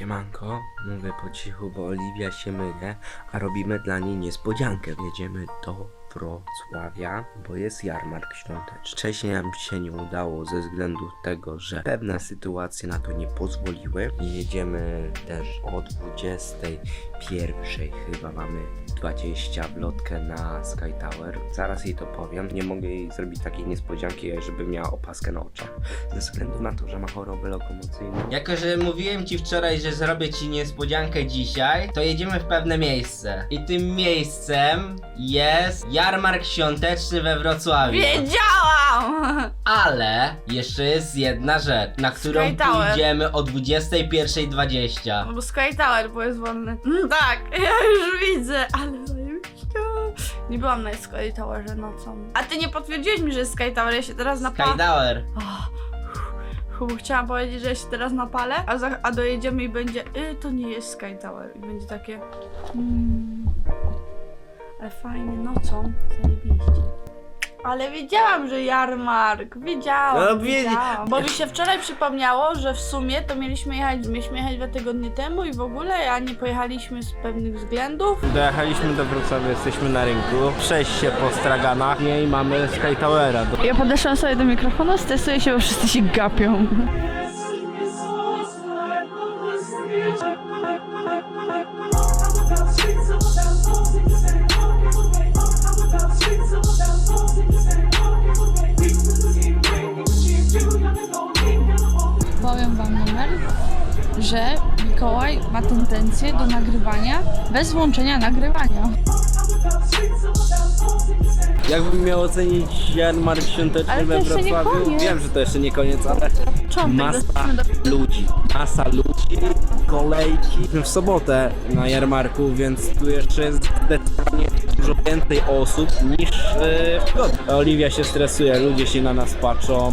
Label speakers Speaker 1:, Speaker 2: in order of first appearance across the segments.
Speaker 1: Siemanko, mówię po cichu, bo Oliwia się myje, a robimy dla niej niespodziankę. Jedziemy do Wrocławia, bo jest jarmark świąteczny. Wcześniej nam się nie udało ze względu tego, że pewne sytuacje na to nie pozwoliły. Jedziemy też o 21 chyba mamy 20 w lotkę na Sky Tower. Zaraz jej to powiem. Nie mogę jej zrobić takiej niespodzianki, żeby miała opaskę na oczach. Ze względu na to, że ma chorobę lokomocyjną.
Speaker 2: Jako, że mówiłem ci wczoraj, że zrobię ci niespodziankę dzisiaj, to jedziemy w pewne miejsce. I tym miejscem jest jarmark świąteczny we Wrocławiu.
Speaker 3: Wiedziałam!
Speaker 2: Ale jeszcze jest jedna rzecz, na którą
Speaker 3: Sky Tower.
Speaker 2: pójdziemy o 21.20.
Speaker 3: Bo Sky Tower, bo jest wolny. Mm, tak, ja już widzę, ale zajebiście. Nie byłam na Sky Towerze nocą. A ty nie potwierdziłeś mi, że jest Sky Tower, ja się teraz
Speaker 2: Sky
Speaker 3: napalę.
Speaker 2: Tower.
Speaker 3: Chyba chciałam powiedzieć, że ja się teraz napalę, a, za, a dojedziemy i będzie, y, to nie jest Sky Tower. I będzie takie, mm, ale fajnie nocą, zajebiście. Ale wiedziałam, że jarmark, wiedziałam,
Speaker 2: No, wiedz-
Speaker 3: wiedziałam. Bo mi się wczoraj przypomniało, że w sumie to mieliśmy jechać, mieliśmy jechać dwa tygodnie temu i w ogóle, a nie pojechaliśmy z pewnych względów.
Speaker 4: Dojechaliśmy do Wrocławia, jesteśmy na rynku. Przejść się po straganach nie, i mamy Sky Towera. Do...
Speaker 3: Ja podeszłam sobie do mikrofonu, stresuję się, bo wszyscy się gapią. Ma tendencję do nagrywania bez włączenia nagrywania.
Speaker 4: Jakbym miał ocenić jarmark świąteczny
Speaker 3: Ale to
Speaker 4: we
Speaker 3: jeszcze nie
Speaker 4: Wrocławiu,
Speaker 3: koniec.
Speaker 4: wiem, że to jeszcze nie koniec, ale
Speaker 3: Początek,
Speaker 4: masa
Speaker 3: doszliśmy do...
Speaker 4: ludzi, masa ludzi, kolejki. W sobotę na jarmarku, więc tu jeszcze jest zdecydowanie dużo więcej osób niż e, w tygodniu. Oliwia się stresuje, ludzie się na nas patrzą.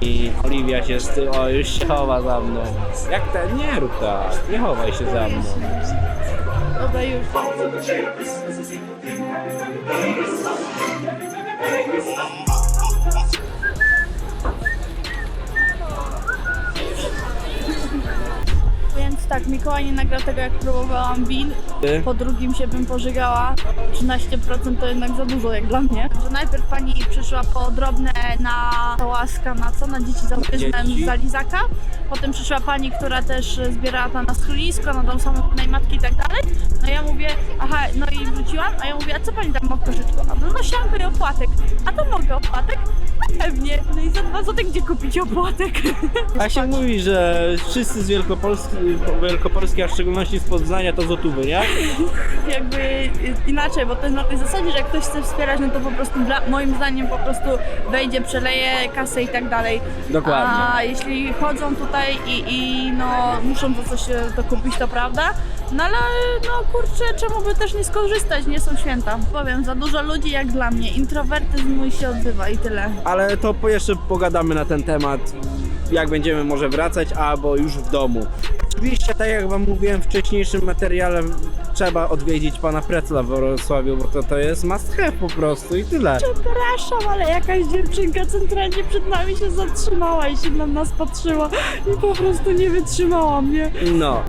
Speaker 4: I Oliwia się z tym, o już się chowa za mną. Jak ten, nie rób tak, nie chowaj się za mną.
Speaker 3: Dobra, już. Tak, Mikołaj nie nagrał tego jak próbowałam win.
Speaker 4: Ty?
Speaker 3: Po drugim się bym pożygała. 13% to jednak za dużo jak dla mnie. Że najpierw pani przyszła po drobne na łaska na co? Na dzieci z autyzmem z Zalizaka. Potem przyszła pani, która też zbierała tam na schronisko, na dom samotnej matki i tak dalej. No ja mówię, aha, no i wróciłam, a ja mówię, a co pani tam ma w koszyczku? A no, no sianko i opłatek. A to mogę opłatek? A pewnie. No i za dwa złote gdzie kupić opłatek?
Speaker 4: A się mówi, że wszyscy z Wielkopolski, Wielkopolski, a w szczególności z Poznania to zotówy, nie?
Speaker 3: jakby y, inaczej, bo to jest na tej zasadzie, że jak ktoś chce wspierać, no to po prostu dla, moim zdaniem po prostu wejdzie, przeleje kasę i tak dalej.
Speaker 4: Dokładnie.
Speaker 3: A jeśli chodzą tutaj i, i no muszą za coś e, to kupić, to prawda. No ale no kurczę, czemu by też nie skorzystać, nie są święta. Powiem, za dużo ludzi jak dla mnie, introwertyzm mój się odbywa i tyle.
Speaker 4: Ale to po jeszcze pogadamy na ten temat, jak będziemy może wracać, albo już w domu. Oczywiście, tak jak wam mówiłem w wcześniejszym materiale, trzeba odwiedzić pana Precla w Wrocławiu, bo to, to jest must have po prostu i tyle.
Speaker 3: Przepraszam, ale jakaś dziewczynka centralnie przed nami się zatrzymała i się na nas patrzyła i po prostu nie wytrzymała mnie.
Speaker 4: No.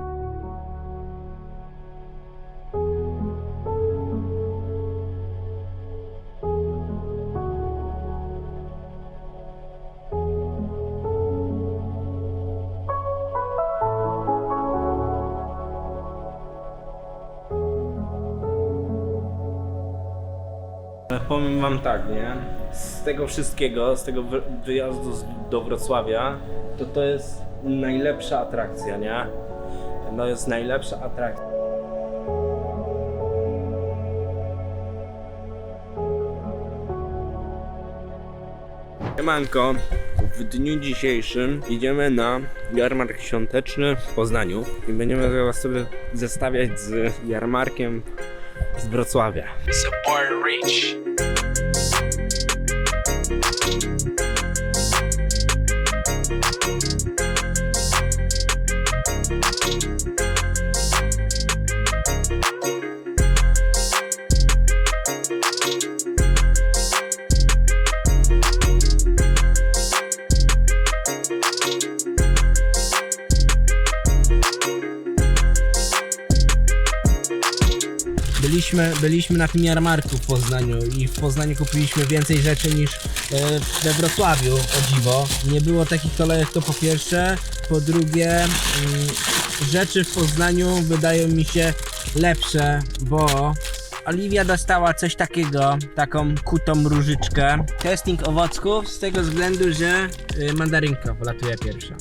Speaker 4: Powiem wam tak, nie? Z tego wszystkiego, z tego wy- wyjazdu do Wrocławia, to to jest najlepsza atrakcja, nie? No jest najlepsza atrakcja. Siemanko, w dniu dzisiejszym idziemy na jarmark świąteczny w Poznaniu i będziemy was sobie zestawiać z jarmarkiem z Wrocławia.
Speaker 5: Support.
Speaker 6: Byliśmy, byliśmy na tym jarmarku w Poznaniu i w Poznaniu kupiliśmy więcej rzeczy niż e, we Wrocławiu, o dziwo. Nie było takich kolejek to po pierwsze, po drugie mm, rzeczy w Poznaniu wydają mi się lepsze, bo Oliwia dostała coś takiego, taką kutą różyczkę. Testing owocków z tego względu, że y, mandarynka wlatuje pierwsza.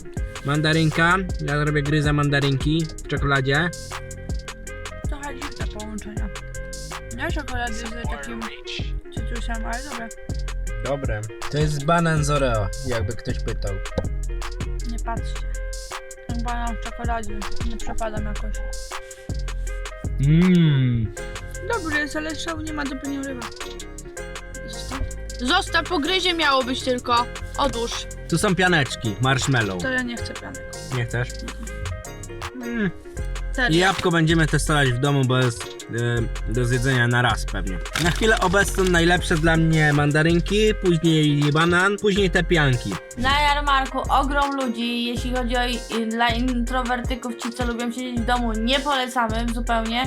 Speaker 6: Mandarynka, ja robię gryza mandarynki w czekoladzie.
Speaker 3: Trochę dziwne połączenia. Nie czekolady z takim cytrusem, ale dobre.
Speaker 6: Dobre. To jest banan z Oreo, jakby ktoś pytał.
Speaker 3: Nie patrzcie. Ten banan w czekoladzie. Nie przepadam jakoś.
Speaker 6: Mmm.
Speaker 3: Dobry jest, ale szału nie ma, to nie urywa. Zostaw. Zostaw, pogryzie miało być tylko. Odłóż.
Speaker 6: Tu są pianeczki, marshmallow.
Speaker 3: To ja nie chcę pianek.
Speaker 6: Nie chcesz? Mm.
Speaker 3: Serio.
Speaker 6: Jabłko będziemy testować w domu, bo jest do zjedzenia na raz pewnie. Na chwilę obecną najlepsze dla mnie mandarynki, później banan, później te pianki.
Speaker 3: Na jarmarku ogrom ludzi, jeśli chodzi o i- dla introwertyków, ci co lubią siedzieć w domu, nie polecamy zupełnie.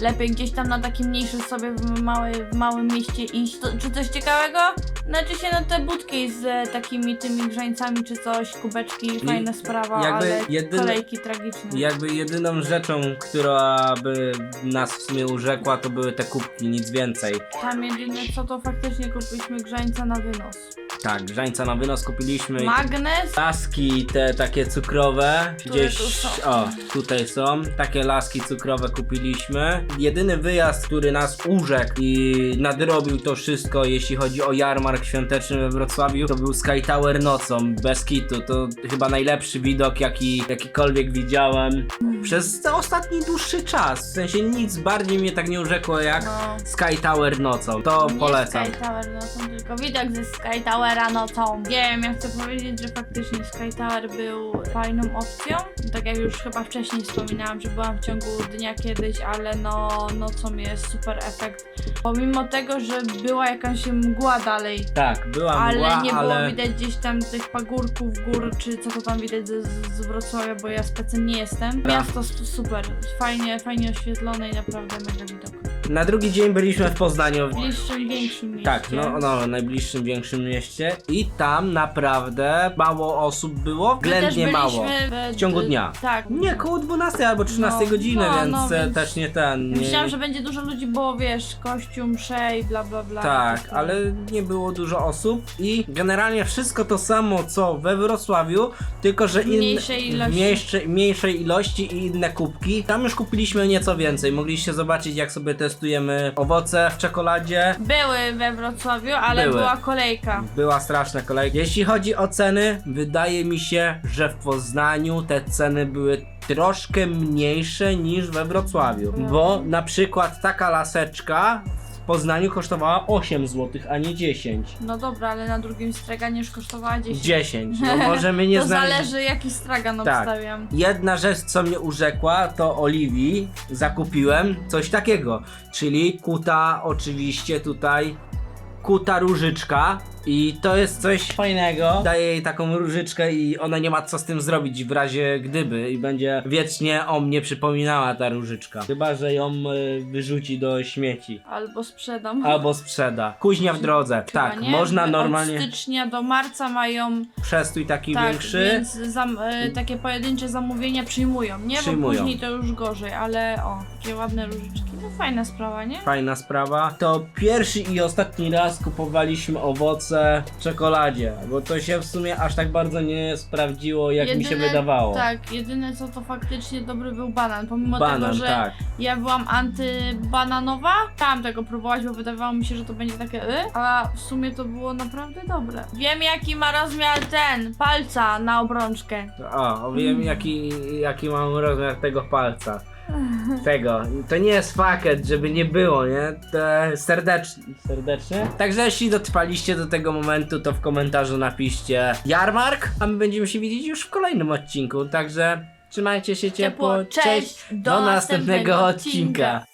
Speaker 3: Lepiej gdzieś tam na takim mniejszym sobie w, małej, w małym mieście iść. To, czy coś ciekawego? Znaczy się na te budki z e, takimi tymi grzańcami czy coś, kubeczki, fajna sprawa,
Speaker 4: jakby
Speaker 3: ale
Speaker 4: jedyne-
Speaker 3: kolejki tragiczne.
Speaker 4: Jakby jedyną rzeczą, która by nas w sumie urzekła, to były te kubki, nic więcej.
Speaker 3: Tam jedyne co to faktycznie kupiliśmy grzańca na wynos.
Speaker 4: Tak, grzańca na wynos kupiliśmy.
Speaker 3: Magnes?
Speaker 4: Laski te takie cukrowe,
Speaker 3: Które
Speaker 4: gdzieś,
Speaker 3: tu są?
Speaker 4: o, tutaj są, takie laski cukrowe kupiliśmy. Jedyny wyjazd, który nas urzekł i nadrobił to wszystko, jeśli chodzi o jarmark świąteczny we Wrocławiu, to był Sky Tower nocą, bez kitu. To chyba najlepszy widok, jaki jakikolwiek widziałem przez ostatni dłuższy czas. W sensie nic bardziej mnie tak nie urzekło jak
Speaker 3: No.
Speaker 4: Sky Tower nocą. To
Speaker 3: Nie
Speaker 4: polecam.
Speaker 3: Sky Tower nocą, tylko widok ze Sky Towera nocą. Nie wiem, ja chcę powiedzieć, że faktycznie Sky Tower był fajną opcją. Tak jak już chyba wcześniej wspominałam, że byłam w ciągu dnia kiedyś, ale no nocą jest super efekt. Pomimo tego, że była jakaś mgła dalej.
Speaker 4: Tak, była
Speaker 3: Ale
Speaker 4: mgła,
Speaker 3: nie było
Speaker 4: ale...
Speaker 3: widać gdzieś tam tych pagórków, gór, czy co to tam widać z, z Wrocławia, bo ja specem nie jestem. Miasto s- super, fajnie, fajnie oświetlone i naprawdę mega widok.
Speaker 4: Na drugi dzień byliśmy w Poznaniu.
Speaker 3: W bliższym, większym mieście.
Speaker 4: Tak, no, no, najbliższym, większym mieście i tam naprawdę mało osób było,
Speaker 3: też
Speaker 4: względnie mało.
Speaker 3: byliśmy
Speaker 4: W ciągu dnia.
Speaker 3: Tak.
Speaker 4: Nie, koło 12 albo 13
Speaker 3: No,
Speaker 4: godziny,
Speaker 3: no,
Speaker 4: więc,
Speaker 3: no,
Speaker 4: e,
Speaker 3: więc-
Speaker 4: też nie ten. Nie...
Speaker 3: Myślałam, że będzie dużo ludzi, bo wiesz, kościół, msze i bla bla bla.
Speaker 4: Tak, ale nie było dużo osób i generalnie wszystko to samo co we Wrocławiu, tylko że
Speaker 3: W
Speaker 4: in...
Speaker 3: mniejszej ilości.
Speaker 4: mniejszej, mniejszej ilości i inne kubki. Tam już kupiliśmy nieco więcej. Mogliście zobaczyć jak sobie testujemy owoce w czekoladzie.
Speaker 3: Były we Wrocławiu, ale
Speaker 4: Były.
Speaker 3: była kolejka.
Speaker 4: Była straszna kolejka. Jeśli chodzi o ceny, wydaje mi się, że w Poznaniu te ceny były troszkę mniejsze niż we Wrocławiu. Bo na przykład taka laseczka Poznaniu kosztowała 8 zł, a nie 10.
Speaker 3: No dobra, ale na drugim straganie już kosztowała 10.
Speaker 4: 10. No może my nie
Speaker 3: to zależy jaki stragan
Speaker 4: Tak.
Speaker 3: obstawiam.
Speaker 4: Jedna rzecz, co mnie urzekła, to Oliwii zakupiłem coś takiego, czyli kuta oczywiście tutaj, kuta różyczka i to jest coś fajnego, daje jej taką różyczkę i ona nie ma co z tym zrobić w razie gdyby i będzie wiecznie o mnie przypominała ta różyczka, chyba, że ją y, wyrzuci do śmieci.
Speaker 3: Albo sprzedam.
Speaker 4: Albo sprzeda. Kuźnia w drodze.
Speaker 3: Chyba
Speaker 4: tak,
Speaker 3: nie.
Speaker 4: można
Speaker 3: Od
Speaker 4: normalnie.
Speaker 3: stycznia do marca mają
Speaker 4: Przestój taki
Speaker 3: tak,
Speaker 4: większy.
Speaker 3: więc zam, e, takie pojedyncze zamówienia przyjmują, nie?
Speaker 4: Przyjmują.
Speaker 3: Bo później to już gorzej, ale o, takie ładne różyczki. No fajna sprawa, nie?
Speaker 4: Fajna sprawa. To pierwszy i ostatni raz kupowaliśmy owoce w czekoladzie, bo to się w sumie aż tak bardzo nie sprawdziło, jak mi się
Speaker 3: Jedyne-
Speaker 4: wydawało.
Speaker 3: Tak, jedyne co to faktycznie dobry był banan. Pomimo
Speaker 4: Banan,
Speaker 3: tego, że
Speaker 4: tak.
Speaker 3: ja byłam antybananowa, chciałam tego próbować, bo wydawało mi się, że to będzie takie y, a w sumie to było naprawdę dobre. Wiem jaki ma rozmiar ten, palca na obrączkę.
Speaker 4: O, wiem jaki, jaki mam rozmiar tego palca. Tego. To nie jest faket, żeby nie było, nie? To serdecznie. Serdecznie? Także jeśli dotrwaliście do tego momentu, to w komentarzu napiszcie Jarmark, a my będziemy się widzieć już w kolejnym odcinku. Także trzymajcie się ciepło.
Speaker 3: Ciepło, cześć,
Speaker 4: do, następnego odcinka.